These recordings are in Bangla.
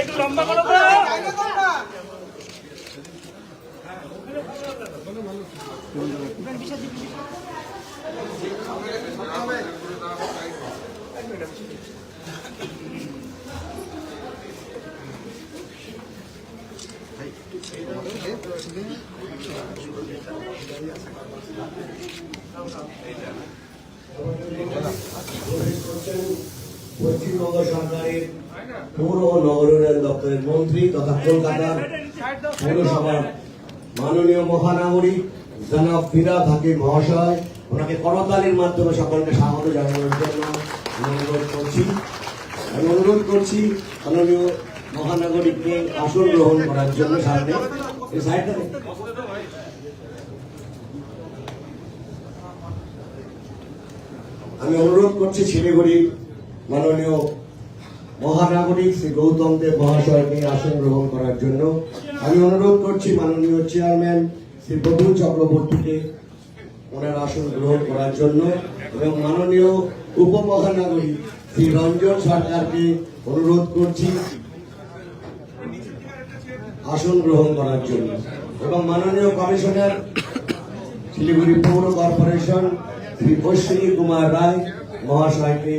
একটু লম্বা করো না পশ্চিমবঙ্গ সরকারের পৌর ও নগর উন্নয়ন দপ্তরের মন্ত্রী তথা কলকাতার পৌরসভার মাননীয় মহানাগরিক জনাব ফিরাদ হাকিম মহাশয়, ওনাকে করতালির মাধ্যমে সকলকে স্বাগত জানানোর জন্য অনুরোধ করছি। আমি অনুরোধ করছি মাননীয় মহানাগরিককে আসন গ্রহণ করার জন্য সামনে। আমি অনুরোধ করছি শিলিগুড়ির মাননীয় মহানাগরিক শ্রী গৌতম দেব মহাশয়কে আসন গ্রহণ করার জন্য আমি অনুরোধ করছি মাননীয় চেয়ারম্যান শ্রী প্রবীণ চক্রবর্তীকে ওনার আসন গ্রহণ করার জন্য এবং মাননীয় উপমহানাগরিক শ্রী রঞ্জন সরকারকে অনুরোধ করছি আসন গ্রহণ করার জন্য এবং মাননীয় কমিশনার শিলিগুড়ি পৌর কর্পোরেশন শ্রী অশ্বিনী কুমার রায় মহাশয়কে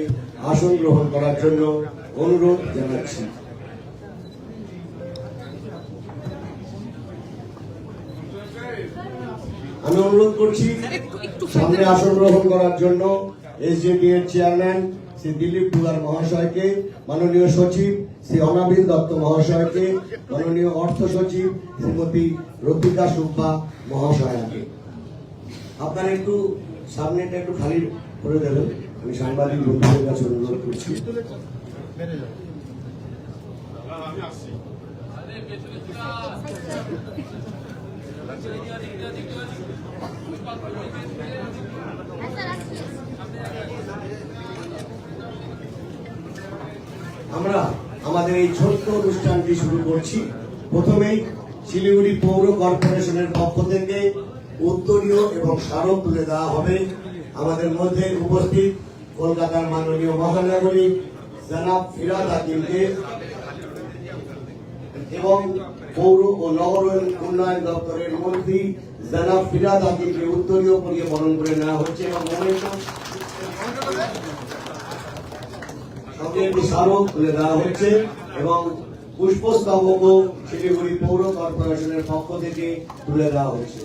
আসন গ্রহণ করার জন্য অনুরোধ জানাচ্ছি। আমি অনুরোধ করছি, সামনে আসন গ্রহণ করার জন্য এসজেপি এর চেয়ারম্যান শ্রী দিলীপ কুমার মহাশয়কে, মাননীয় সচিব শ্রী অনাবিল দত্ত মহাশয়কে, মাননীয় অর্থ সচিব শ্রীমতী রতিকা সুব্বা মহাশয়াকে। আপনারা একটু সামনেটা একটু খালি করে দেবেন। আমি সাংবাদিক বন্ধুদের কাছে অনুরোধ করছি। আমরা আমাদের এই ছোট্ট অনুষ্ঠানটি শুরু করছি। প্রথমেই শিলিগুড়ি পৌর কর্পোরেশনের পক্ষ থেকে উত্তরীয় এবং স্মারক তুলে দেওয়া হবে। আমাদের মধ্যে উপস্থিত কলকাতার মাননীয় মহানগরী জনাব ফিরাদ হাকিমকে এবং পৌর ও নগর উন্নয়ন দপ্তরের মন্ত্রী জনাব ফিরাদ হাকিমকে উত্তরীয় পরিয়ে বরণ করে নেওয়া হচ্ছে এবং সঙ্গে স্মারক তুলে দেওয়া হচ্ছে এবং পুষ্পস্তবকও শিলিগুড়ি পৌর কর্পোরেশনের পক্ষ থেকে তুলে দেওয়া হচ্ছে।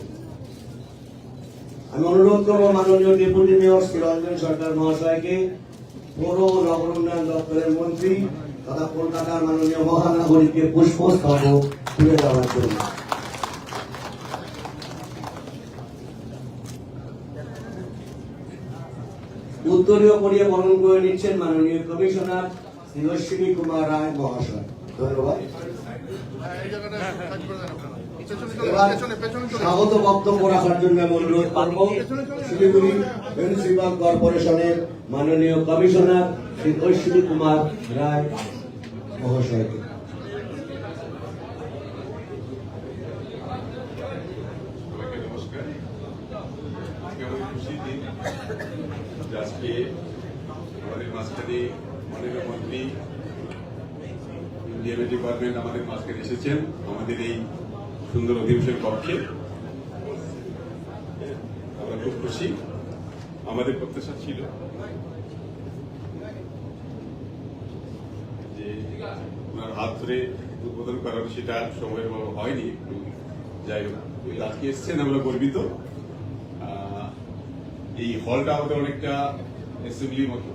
আমি অনুরোধ করব মাননীয় ডেপুটি মেয়র শ্রী সরকার মহাশয়কে পৌর ও নগর উন্নয়ন দপ্তরের মন্ত্রী তথা কলকাতার মাননীয় মহানগরীকে পুষ্পস্তবক তুলে দেওয়ার জন্য। উত্তরীয় করিয়ে বরণ করে নিচ্ছেন মাননীয় কমিশনার শ্রী অশ্বিনী কুমার রায় মহাশয়। ধন্যবাদ। স্বাগত বক্তব্য রাখার জন্য আমি অনুরোধ করব শিলিগুড়ি মিউনিসিপাল কর্পোরেশনের মাননীয় কমিশনার শ্রী অশ্বিনী কুমার রায় মহাশয়কে আজকে আমাদের মাঝখানে মাননীয় মন্ত্রী ডিএমএ ডিপার্টমেন্ট আমাদের মাঝখানে এসেছেন, আমাদের এই সুন্দর অধিবেশন কক্ষে আমরা খুব খুশি। আমাদের প্রত্যাশা ছিল যে ওনার হাত ধরে উদ্বোধন করানো সেটা সময়ের অভাবে হয়নি একটু। যাই হোক আজকে এসছেন, আমরা গর্বিত। এই হলটা আমাদের অনেকটা অ্যাসেম্বলির মতো।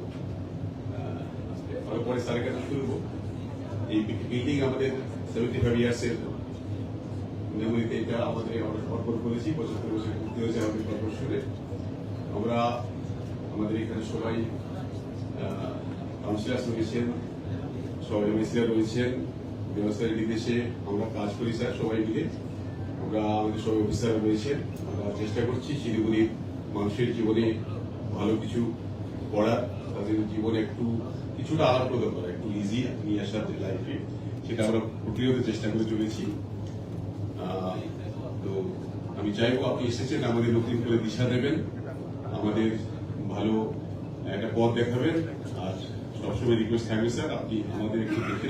পরে স্যারের কাছে শুনব। এই বিল্ডিং আমাদের সেভেন্টি ফাইভ ইয়ার্স এর মেমোরিতে এটা আমাদের আমরা অর্পণ করেছি, পঁচাত্তর বছর পূর্তি হয়েছে আমাদের কর্পোরেশনে আমরা আমাদের এখানে সবাই কাউন্সিলার রয়েছেন সবাই এমএসিরা রয়েছেন, ব্যবস্থার বিদেশে আমরা কাজ করি স্যার সবাই মিলে। আমরা আমাদের সবাই অফিসার রয়েছেন, আমরা চেষ্টা করছি শিলিগুড়ির মানুষের জীবনে ভালো কিছু করার। তাদের জীবনে একটু কিছুটা আলাদা করা একটু ইজি নিয়ে আসার লাইফে সেটা আমরা প্রক্রিয়ত চেষ্টা করে চলেছি। তো আমি চাইব আপনি এসেছেন, আমাদের নতুন করে দিশা দেবেন, আমাদের ভালো একটা পথ দেখাবেন। আর সবসময় রিকোয়েস্ট থাকবে স্যার আপনি আমাদের একটু দেখে